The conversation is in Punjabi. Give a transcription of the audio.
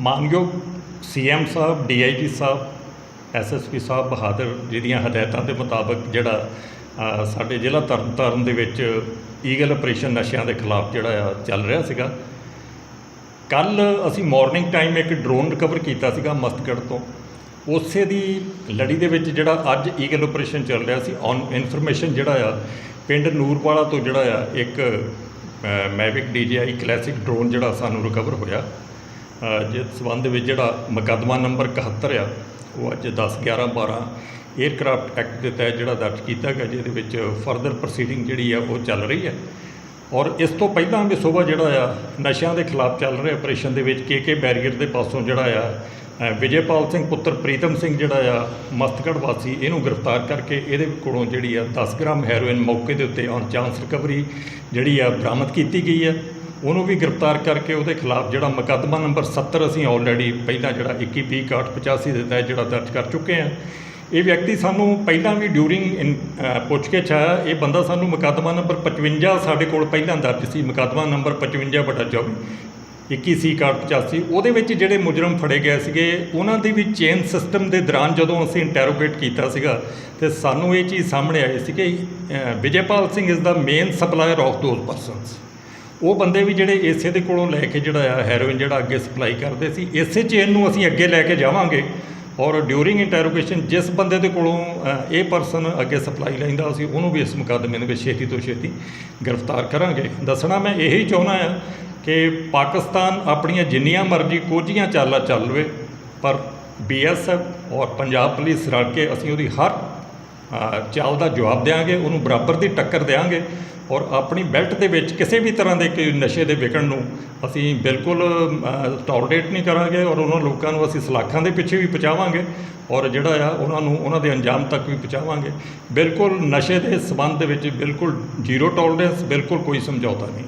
ਮਾਨਯੋਗ ਸੀਐਮ ਸਾਹਿਬ, ਡੀਆਈਜੀ ਸਾਹਿਬ, ਐਸਐਸਪੀ ਸਾਹਿਬ ਬਹਾਦਰ ਜੀ ਦੀਆਂ ਹਦਾਇਤਾਂ ਦੇ ਮੁਤਾਬਕ ਜਿਹੜਾ ਸਾਡੇ ਜ਼ਿਲ੍ਹਾ ਤਰਨਤਾਰਨ ਦੇ ਵਿੱਚ ਈਗਲ ਆਪਰੇਸ਼ਨ ਨਸ਼ਿਆਂ ਦੇ ਖਿਲਾਫ ਜਿਹੜਾ ਆ ਚੱਲ ਰਿਹਾ ਸੀਗਾ। ਕੱਲ ਅਸੀਂ ਮਾਰਨਿੰਗ ਟਾਈਮ ਇੱਕ ਡਰੋਨ ਰਿਕਵਰ ਕੀਤਾ ਸੀਗਾ ਮਸਤਗੜ੍ਹ ਤੋਂ। ਉਸੇ ਦੀ ਲੜੀ ਦੇ ਵਿੱਚ ਜਿਹੜਾ ਅੱਜ ਈਗਲ ਆਪਰੇਸ਼ਨ ਚੱਲ ਰਿਹਾ ਸੀ, ਔਨ ਇਨਫੋਰਮੇਸ਼ਨ ਜਿਹੜਾ ਆ, ਪਿੰਡ ਨੂਰਵਾਲਾ ਤੋਂ ਜਿਹੜਾ ਆ ਇੱਕ ਮੈਵਿਕ ਡੀਜੀਆਈ ਕਲਾਸਿਕ ਡਰੋਨ ਜਿਹੜਾ ਸਾਨੂੰ ਰਿਕਵਰ ਹੋਇਆ। ਜਿਸ ਸਬੰਧ ਵਿੱਚ ਜਿਹੜਾ ਮੁਕੱਦਮਾ ਨੰਬਰ 71 ਆ, ਉਹ ਅੱਜ 10 11 12 에ਅਰਕ੍ਰਾਫਟ ਐਕਟ ਦੇ ਤਹਿਤ ਜਿਹੜਾ ਦਰਜ ਕੀਤਾ ਗਿਆ, ਜਿਹਦੇ ਵਿੱਚ ਫਰਦਰ ਪ੍ਰੋਸੀਡਿੰਗ ਜਿਹੜੀ ਆ, ਉਹ ਚੱਲ ਰਹੀ ਹੈ ਔਰ ਇਸ ਤੋਂ ਪਹਿਲਾਂ ਵੀ ਸਵੇਰ ਜਿਹੜਾ ਆ, ਨਸ਼ਿਆਂ ਦੇ ਖਿਲਾਫ ਚੱਲ ਰਹੇ ਆਪਰੇਸ਼ਨ ਦੇ ਵਿੱਚ ਕੇ ਕੇ ਬੈਰੀਅਰ ਦੇ ਪਾਸੋਂ ਜਿਹੜਾ ਆ ਵਿਜੇਪਾਲ ਸਿੰਘ ਪੁੱਤਰ ਪ੍ਰੀਤਮ ਸਿੰਘ ਜਿਹੜਾ ਆ, ਮਸਤਗੜ੍ਹ ਵਾਸੀ, ਇਹਨੂੰ ਗ੍ਰਿਫਤਾਰ ਕਰਕੇ ਇਹਦੇ ਕੋਲੋਂ ਜਿਹੜੀ ਆ 10 ਗ੍ਰਾਮ ਹੈਰੋਇਨ ਮੌਕੇ ਦੇ ਉੱਤੇ ਔਨ ਚਾਂਸ ਰਿਕਵਰੀ ਜਿਹੜੀ ਆ ਬਰਾਮਦ ਕੀਤੀ ਗਈ ਆ। ਉਹਨੂੰ ਵੀ ਗ੍ਰਿਫਤਾਰ ਕਰਕੇ ਉਹਦੇ ਖਿਲਾਫ ਜਿਹੜਾ ਮੁਕੱਦਮਾ ਨੰਬਰ 70 ਅਸੀਂ ਆਲਰੇਡੀ ਪਹਿਲਾਂ ਜਿਹੜਾ 21 ਵੀਹ, ਇਕਾਹਠ 85 ਦੇ ਤਹਿਤ ਜਿਹੜਾ ਦਰਜ ਕਰ ਚੁੱਕੇ ਆ। ਇਹ ਵਿਅਕਤੀ ਸਾਨੂੰ ਪਹਿਲਾਂ ਵੀ ਡਿਊਰਿੰਗ ਪੁੱਛਗਿੱਛ ਆਇਆ ਇਹ ਬੰਦਾ ਸਾਨੂੰ ਮੁਕੱਦਮਾ ਨੰਬਰ 55 ਸਾਡੇ ਕੋਲ ਪਹਿਲਾਂ ਦਰਜ ਸੀ, ਮੁਕੱਦਮਾ ਨੰਬਰ 55 ਬਟਾ 24 21 ਸੀ ਕਾਰ 85 ਉਹਦੇ ਵਿੱਚ ਜਿਹੜੇ ਮੁਜਰਮ ਫੜੇ ਗਏ ਸੀਗੇ, ਉਹਨਾਂ ਦੀ ਵੀ ਚੇਨ ਸਿਸਟਮ ਦੇ ਦੌਰਾਨ ਜਦੋਂ ਅਸੀਂ ਇੰਟਰੋਗੇਟ ਕੀਤਾ ਸੀਗਾ, ਤੇ ਸਾਨੂੰ ਇਹ ਚੀਜ਼ ਸਾਹਮਣੇ ਆਈ ਸੀ ਕਿ Vijaypal Singh is the main supplier of those persons ਉਹ ਬੰਦੇ ਵੀ ਜਿਹੜੇ ਇਸੇ ਦੇ ਕੋਲੋਂ ਲੈ ਕੇ ਜਿਹੜਾ ਆ ਹੈਰੋਇਨ ਜਿਹੜਾ ਅੱਗੇ ਸਪਲਾਈ ਕਰਦੇ ਸੀ, ਇਸੇ ਚੇਨ ਨੂੰ ਅਸੀਂ ਅੱਗੇ ਲੈ ਕੇ ਜਾਵਾਂਗੇ। ਔਰ ਡਿਊਰਿੰਗ ਇੰਟਰੋਗੇਸ਼ਨ ਜਿਸ ਬੰਦੇ ਦੇ ਕੋਲੋਂ ਇਹ ਪਰਸਨ ਅੱਗੇ ਸਪਲਾਈ ਲੈਂਦਾ ਸੀ ਉਹਨੂੰ ਵੀ ਇਸ ਮੁਕੱਦਮੇ ਦੇ ਵਿੱਚ ਛੇਤੀ ਤੋਂ ਛੇਤੀ ਗ੍ਰਿਫਤਾਰ ਕਰਾਂਗੇ। ਦੱਸਣਾ ਮੈਂ ਇਹੀ ਚਾਹੁੰਦਾ ਹਾਂ ਕਿ ਪਾਕਿਸਤਾਨ ਆਪਣੀਆਂ ਜਿੰਨੀਆਂ ਮਰਜ਼ੀ ਕੋਝੀਆਂ ਚਾਲਾਂ ਚੱਲ ਲਵੇ, ਪਰ ਬੀਐਸਐਫ ਔਰ ਪੰਜਾਬ ਪੁਲਿਸ ਰਲ ਕੇ ਅਸੀਂ ਉਹਦੀ ਹਰ ਚਾਲ ਦਾ ਜਵਾਬ ਦੇਵਾਂਗੇ ਉਹਨੂੰ ਬਰਾਬਰ ਦੀ ਟੱਕਰ ਦੇਵਾਂਗੇ ਔਰ ਆਪਣੀ ਬੈਲਟ ਦੇ ਵਿੱਚ ਕਿਸੇ ਵੀ ਤਰ੍ਹਾਂ ਦੇ ਕੋਈ ਨਸ਼ੇ ਦੇ ਵਿਕਣ ਨੂੰ ਅਸੀਂ ਬਿਲਕੁਲ ਟੋਲਰੇਟ ਨਹੀਂ ਕਰਾਂਗੇ ਔਰ ਉਹਨਾਂ ਲੋਕਾਂ ਨੂੰ ਅਸੀਂ ਸਲਾਖਾਂ ਦੇ ਪਿੱਛੇ ਵੀ ਪਹੁੰਚਾਵਾਂਗੇ ਔਰ ਜਿਹੜਾ ਆ ਉਹਨਾਂ ਨੂੰ, ਉਹਨਾਂ ਦੇ ਅੰਜਾਮ ਤੱਕ ਵੀ ਪਹੁੰਚਾਵਾਂਗੇ। ਬਿਲਕੁਲ ਨਸ਼ੇ ਦੇ ਸਬੰਧ ਦੇ ਵਿੱਚ ਬਿਲਕੁਲ ਜ਼ੀਰੋ ਟੋਲਰੈਂਸ ਬਿਲਕੁਲ ਕੋਈ ਸਮਝੌਤਾ ਨਹੀਂ।